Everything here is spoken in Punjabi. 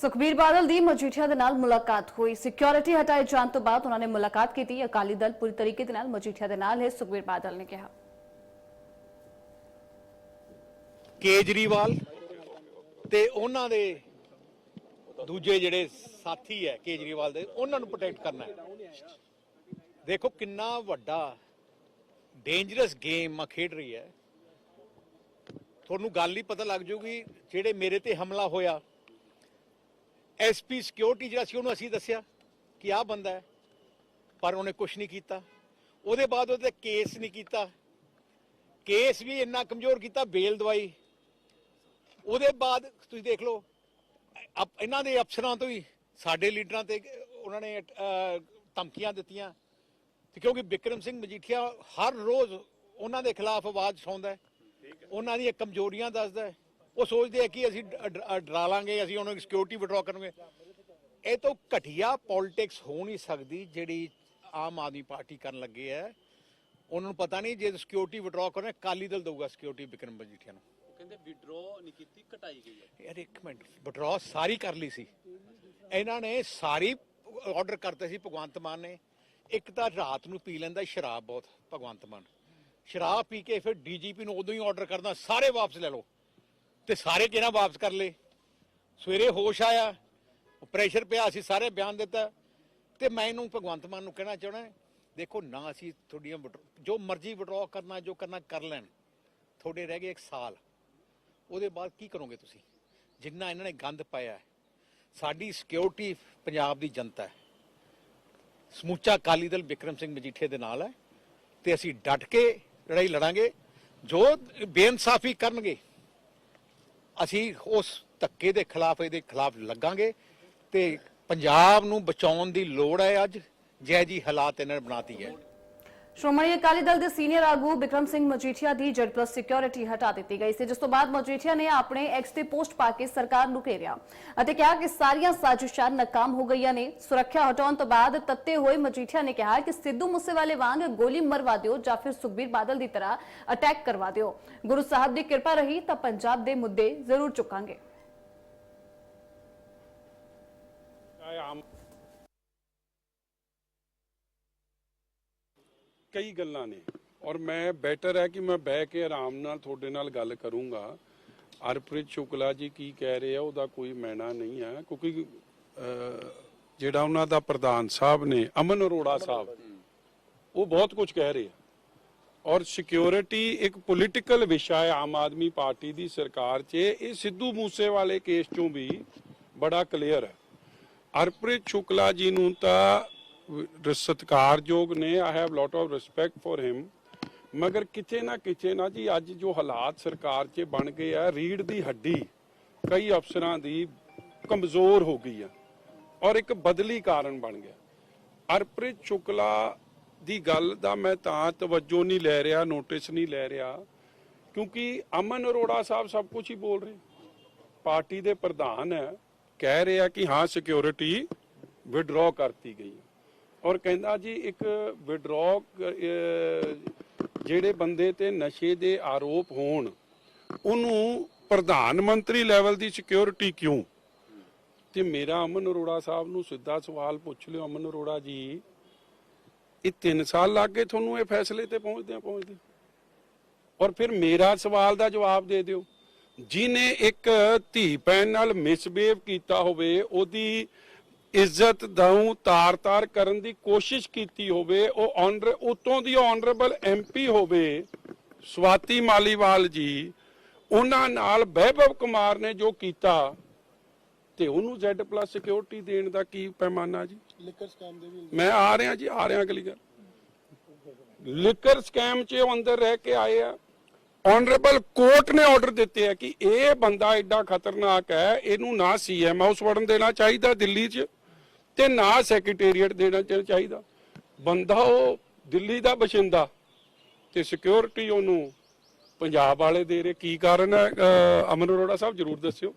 ਸੁਖਬੀਰ ਬਾਦਲ ਦੀ ਮਜੀਠੀਆ ਦੇ ਨਾਲ ਮੁਲਾਕਾਤ ਹੋਈ। ਸਿਕਿਉਰਿਟੀ ਹਟਾਏ ਜਾਣ ਤੋਂ ਬਾਅਦ ਉਹਨਾਂ ਨੇ ਮੁਲਾਕਾਤ ਕੀਤੀ। ਅਕਾਲੀ ਦਲ ਪੂਰੀ ਤਰੀਕੇ ਦੇ ਨਾਲ ਮਜੀਠੀਆ ਦੇ ਨਾਲ ਹੈ, ਸੁਖਬੀਰ ਬਾਦਲ ਨੇ ਕਿਹਾ। ਕੇਜਰੀਵਾਲ ਤੇ ਉਹਨਾਂ ਦੇ ਦੂਜੇ ਜਿਹੜੇ ਸਾਥੀ ਹੈ ਕੇਜਰੀਵਾਲ ਦੇ, ਉਹਨਾਂ ਨੂੰ ਪ੍ਰੋਟੈਕਟ ਕਰਨਾ ਹੈ। ਦੇਖੋ ਕਿੰਨਾ ਵੱਡਾ ਡੇਂਜਰਸ ਗੇਮ ਆ, ਖੇਡ ਰਹੀ ਹੈ। ਤੁਹਾਨੂੰ ਗੱਲ ਹੀ ਪਤਾ ਲੱਗ ਜਾਊਗੀ, ਜਿਹੜੇ ਮੇਰੇ ਤੇ ਹਮਲਾ ਹੋਇਆ ਐਸਪੀ ਸਿਕਿਉਰਿਟੀ ਜਿਹੜਾ ਸੀ ਉਹਨੂੰ ਅਸੀਂ ਦੱਸਿਆ ਕਿ ਆਹ ਬੰਦਾ ਹੈ ਪਰ ਉਹਨੇ ਕੁਝ ਨਹੀਂ ਕੀਤਾ। ਉਹਦੇ ਬਾਅਦ ਉਹਦੇ ਕੇਸ ਨਹੀਂ ਕੀਤਾ। ਕੇਸ ਵੀ ਇੰਨਾ ਕਮਜ਼ੋਰ ਕੀਤਾ ਬੇਲ ਦਵਾਈ। ਉਹਦੇ ਬਾਅਦ ਤੁਸੀਂ ਦੇਖ ਲਓ ਇਹਨਾਂ ਦੇ ਅਫਸਰਾਂ ਤੋਂ ਹੀ ਸਾਡੇ ਲੀਡਰਾਂ ਤੇ ਉਹਨਾਂ ਨੇ ਧਮਕੀਆਂ ਦਿੱਤੀਆਂ। ਤੇ ਕਿਉਂਕਿ ਵਿਕਰਮ ਸਿੰਘ ਮਜੀਠੀਆ ਹਰ ਰੋਜ਼ ਉਹਨਾਂ ਦੇ ਖਿਲਾਫ ਆਵਾਜ਼ ਉਠਾਉਂਦਾ ਹੈ। ਉਹਨਾਂ ਦੀਆਂ ਕਮਜ਼ੋਰੀਆਂ ਦੱਸਦਾ ਹੈ। ਉਹ ਸੋਚਦੇ ਆ ਕਿ ਅਸੀਂ ਡਰਾ ਲਾਂਗੇ ਅਸੀਂ ਉਹਨਾਂ ਦੀ ਸਿਕਿਉਰਿਟੀ ਵਿਡਰਾ ਕਰਾਂਗੇ ਇਹ ਤੋਂ ਘਟੀਆ ਪੋਲਿਟਿਕਸ ਹੋ ਨਹੀਂ ਸਕਦੀ ਜਿਹੜੀ ਆਮ ਆਦਮੀ ਪਾਰਟੀ ਕਰਨ ਲੱਗੇ ਹੈ ਉਹਨਾਂ ਨੂੰ ਪਤਾ ਨਹੀਂ ਜੇ ਸਿਕਿਉਰਿਟੀ ਵਿਡਰਾ ਕਰਨਾ ਕਾਲੀ ਦਲ ਦਊਗਾ ਸਿਕਿਉਰਿਟੀ ਵਿਕਰਮ ਮਜੀਠੀਆ ਨੂੰ। ਉਹ ਕਹਿੰਦੇ ਵਿਡਰੋ ਨਹੀਂ ਕੀਤੀ ਘਟਾਈ ਗਈ ਹੈ। ਯਾਰ ਇੱਕ ਮਿੰਟ ਵਿਡਰਾ ਸਾਰੀ ਕਰ ਲਈ ਸੀ। ਇਹਨਾਂ ਨੇ ਸਾਰੀ ਆਰਡਰ ਕਰਤੇ ਸੀ ਭਗਵੰਤ ਮਾਨ ਨੇ। ਇੱਕ ਤਾਂ ਰਾਤ ਨੂੰ ਪੀ ਲੈਂਦਾ ਸ਼ਰਾਬ ਬਹੁਤ ਭਗਵੰਤ ਮਾਨ। ਸ਼ਰਾਬ ਪੀ ਕੇ ਫਿਰ ਡੀਜੀਪੀ ਨੂੰ ਉਦੋਂ ਹੀ ਆਰਡਰ ਕਰਦਾ ਸਾਰੇ ਵਾਪਸ ਲੈ ਲਓ। ਤੇ ਸਾਰੇ ਕਿਹਨਾਂ ਵਾਪਸ ਕਰ ਲਏ। ਸਵੇਰੇ ਹੋਸ਼ ਆਇਆ ਪ੍ਰੈਸ਼ਰ ਪਿਆ, ਅਸੀਂ ਸਾਰੇ ਬਿਆਨ ਦਿੱਤਾ। ਤੇ ਮੈਂ ਇਹਨੂੰ ਭਗਵੰਤ ਮਾਨ ਨੂੰ ਕਹਿਣਾ ਚਾਹਣਾ ਦੇਖੋ ਨਾ ਅਸੀਂ ਤੁਹਾਡੀਆਂ withdraw- ਜੋ ਮਰਜ਼ੀ ਵਿਡਰਾ ਕਰਨਾ, ਜੋ ਕਰਨਾ ਕਰ ਲੈਣ। ਤੁਹਾਡੇ ਰਹਿ ਗਏ ਇੱਕ ਸਾਲ। ਉਹਦੇ ਬਾਅਦ ਕੀ ਕਰੋਗੇ ਤੁਸੀਂ? ਜਿੰਨਾ ਇਹਨਾਂ ਨੇ ਗੰਦ ਪਾਇਆ ਸਾਡੀ ਸਿਕਿਉਰਿਟੀ ਪੰਜਾਬ ਦੀ ਜਨਤਾ ਹੈ। ਸਮੁੱਚਾ ਅਕਾਲੀ ਦਲ ਵਿਕਰਮ ਸਿੰਘ ਮਜੀਠੇ ਦੇ ਨਾਲ ਹੈ। ਤੇ ਅਸੀਂ ਡਟ ਕੇ ਲੜਾਈ ਲੜਾਂਗੇ। ਜੋ ਬੇਇਨਸਾਫੀ ਕਰਨਗੇ ਅਸੀਂ ਉਸ ਧੱਕੇ ਦੇ ਖਿਲਾਫ, ਇਹਦੇ ਖਿਲਾਫ ਲੱਗਾਂਗੇ ਤੇ ਪੰਜਾਬ ਨੂੰ ਬਚਾਉਣ ਦੀ ਲੋੜ ਹੈ ਅੱਜ। ਜੈ ਜੀ ਹਾਲਾਤ ਇਹਨਾਂ ਨੇ ਬਣਾਤੀ ਹੈ। ਸ਼੍ਰੋਮਣੀ ਅਕਾਲੀ ਦਲ ਦੇ ਸੀਨੀਅਰ ਆਗੂ ਬਿਕਰਮ ਸਿੰਘ ਮਜੀਠੀਆ ਦੀ ਜੈਡ ਪਲੱਸ ਸਿਕਿਉਰਿਟੀ ਹਟਾ ਦਿੱਤੀ ਗਈ ਸੀ, ਜਿਸ ਤੋਂ ਬਾਅਦ ਮਜੀਠੀਆ ਨੇ ਆਪਣੇ ਐਕਸ ਤੇ ਪੋਸਟ ਪਾ ਕੇ ਸਰਕਾਰ ਨੂੰ ਘੇਰਿਆ ਅਤੇ ਕਿਹਾ ਕਿ ਸਾਰੀਆਂ ਸਾਜ਼ਿਸ਼ਾਂ ਨਾਕਾਮ ਹੋ ਗਈਆਂ ਨੇ। ਸੁਰੱਖਿਆ ਹਟਾਉਣ ਤੋਂ ਬਾਅਦ ਤੱਤੇ ਹੋਏ ਮਜੀਠੀਆ ਨੇ ਕਿਹਾ ਕਿ ਸਿੱਧੂ ਮੂਸੇਵਾਲੇ ਵਾਂਗ ਗੋਲੀ ਮਰਵਾ ਦਿਓ ਜਾਂ ਫਿਰ ਸੁਖਬੀਰ ਬਾਦਲ ਦੀ ਤਰ੍ਹਾਂ ਅਟੈਕ ਕਰਵਾ ਦਿਓ। ਗੁਰੂ ਸਾਹਿਬ ਦੀ ਕਿਰਪਾ ਰਹੀ ਤਾਂ ਪੰਜਾਬ ਦੇ ਮੁੱਦੇ ਜ਼ਰੂਰ ਚੁੱਕਾਂਗੇ। ਕਈ ਗੱਲਾਂ ਨੇ। ਔਰ ਮੈਂ ਬੈਟਰ ਹੈ ਕਿ ਮੈਂ ਬਹਿ ਕੇ ਆਰਾਮ ਨਾਲ ਤੁਹਾਡੇ ਨਾਲ ਗੱਲ ਕਰੂੰਗਾ। ਅਰਪ੍ਰੀਤ ਸ਼ੁਕਲਾ ਜੀ ਕੀ ਕਹਿ ਰਹੇ ਆ, ਉਹਦਾ ਕੋਈ ਮੈਣਾ ਨਹੀਂ ਹੈ। ਕਿਉਂਕਿ ਜਿਹੜਾ ਉਹਨਾਂ ਦਾ ਪ੍ਰਧਾਨ ਸਾਹਿਬ ਨੇ, ਅਮਨ ਅਰੋੜਾ ਸਾਹਿਬ, ਉਹ ਬਹੁਤ ਕੁਝ ਕਹਿ ਰਹੇ ਆ। ਔਰ ਸਿਕਿਉਰਿਟੀ ਇੱਕ ਪੋਲੀਟੀਕਲ ਵਿਸ਼ਾ ਹੈ ਆਮ ਆਦਮੀ ਪਾਰਟੀ ਦੀ ਸਰਕਾਰ 'ਚ। ਇਹ ਸਿੱਧੂ ਮੂਸੇਵਾਲੇ ਕੇਸ 'ਚੋਂ ਵੀ ਬੜਾ ਕਲੀਅਰ ਹੈ। ਅਰਪ੍ਰੀਤ ਸ਼ੁਕਲਾ ਜੀ ਨੂੰ ਤਾਂ ਸਤਿਕਾਰਯੋਗ ਨੇ I have lot of respect for him ਮਗਰ ਕਿਤੇ ਨਾ ਕਿਤੇ ਨਾ ਜੀ, ਅੱਜ ਜੋ ਹਾਲਾਤ ਸਰਕਾਰ 'ਚ ਬਣ ਗਏ ਆ ਰੀੜ ਦੀ ਹੱਡੀ ਕਈ ਅਫਸਰਾਂ ਦੀ ਕਮਜ਼ੋਰ ਹੋ ਗਈ ਆ ਔਰ ਇੱਕ ਬਦਲੀ ਕਾਰਨ ਬਣ ਗਿਆ। ਅਰਪ੍ਰੀਤ ਸ਼ੁਕਲਾ ਦੀ ਗੱਲ ਦਾ ਮੈਂ ਤਾਂ ਤਵੱਜੋ ਨਹੀਂ ਲੈ ਰਿਹਾ ਨੋਟਿਸ ਨਹੀਂ ਲੈ ਰਿਹਾ, ਕਿਉਂਕਿ ਅਮਨ ਅਰੋੜਾ ਸਾਹਿਬ ਸਭ ਕੁਝ ਹੀ ਬੋਲ ਰਹੇ। ਪਾਰਟੀ ਦੇ ਪ੍ਰਧਾਨ ਹੈ, ਕਹਿ ਰਿਹਾ ਕਿ ਹਾਂ ਸਿਕਿਉਰਿਟੀ ਵਿਡਰਾ ਕਰਤੀ ਗਈ ਔਰ ਕਹਿੰਦਾ ਜੀ, ਇੱਕ ਵਿਡਰਾ ਜਿਹੜੇ ਬੰਦੇ ਤੇ ਨਸ਼ੇ ਦੇ ਆਰੋਪ ਹੋਣ, ਉਹਨੂੰ ਪ੍ਰਧਾਨ ਮੰਤਰੀ ਲੈਵਲ ਦੀ ਸਿਕਿਉਰਿਟੀ ਕਿਉਂ? ਤੇ ਮੇਰਾ ਅਮਨ ਅਰੋੜਾ ਸਾਹਿਬ ਨੂੰ ਸਿੱਧਾ ਸਵਾਲ ਪੁੱਛ ਲਿਓ ਅਮਨ ਅਰੋੜਾ ਜੀ। ਇਹ 3 ਸਾਲ ਲੱਗ ਗਏ ਤੁਹਾਨੂੰ ਇਹ ਫੈਸਲੇ ਤੇ ਪਹੁੰਚਦਿਆਂ ਪਹੁੰਚਦੇ ਔਰ ਫਿਰ ਮੇਰਾ ਸਵਾਲ ਦਾ ਜਵਾਬ ਦੇ ਦਿਓ। ਜਿਨੇ ਇੱਕ ਧੀ ਭੈਣ ਨਾਲ ਮਿਸਬੀਹੇਵ ਕੀਤਾ ਹੋਵੇ, ਉਹਦੀ ਇੱਜ਼ਤ ਦਾਉ ਤਾਰ-ਤਾਰ ਕਰਨ ਦੀ ਕੋਸ਼ਿਸ਼ ਕੀਤੀ ਹੋਵੇ ਉਹ ਆਨਰ ਉਤੋਂ ਦੀ ਆਨਰੇਬਲ ਐਮਪੀ ਹੋਵੇ ਸਵਾਤੀ ਮਾਲੀਵਾਲ ਜੀ ਉਹਨਾਂ ਨਾਲ ਵੈਭਵ ਕੁਮਾਰ ਨੇ ਜੋ ਕੀਤਾ ਤੇ ਉਹਨੂੰ Z+ ਸਿਕਿਉਰਿਟੀ ਦੇਣ ਦਾ ਕੀ ਪੈਮਾਨਾ ਜੀ? ਲਿਕਰ ਸਕੈਮ ਦੇ ਵੀ ਮੈਂ ਆ ਰਿਹਾ ਜੀ ਆ ਰਿਹਾ ਅਗਲੀ ਗੱਲ। ਲਿਕਰ ਸਕੈਮ 'ਚ ਉਹ ਅੰਦਰ ਰਹਿ ਕੇ ਆਏ ਆ। ਆਨਰੇਬਲ ਕੋਰਟ ਨੇ ਆਰਡਰ ਦਿੱਤੇ ਆ ਕਿ ਇਹ ਬੰਦਾ ਐਡਾ ਖਤਰਨਾਕ ਹੈ ਇਹਨੂੰ ਨਾ ਸੀਐਮ ਹਾਊਸ ਵੜਨ ਦੇਣਾ ਚਾਹੀਦਾ ਦਿੱਲੀ 'ਚ। ਤੇ ਨਾ ਸੈਕਟਰੀਏਟ ਦੇਣਾ ਚਾਹੀਦਾ। ਬੰਦਾ ਉਹ ਦਿੱਲੀ ਦਾ ਬਸ਼ਿੰਦਾ ਤੇ ਸਿਕਿਉਰਿਟੀ ਉਹਨੂੰ ਪੰਜਾਬ ਵਾਲੇ ਦੇ ਰਹੇ। ਕੀ ਕਾਰਨ ਹੈ? ਅਮਨ ਅਰੋੜਾ ਸਾਹਿਬ, ਜਰੂਰ ਦੱਸਿਓ।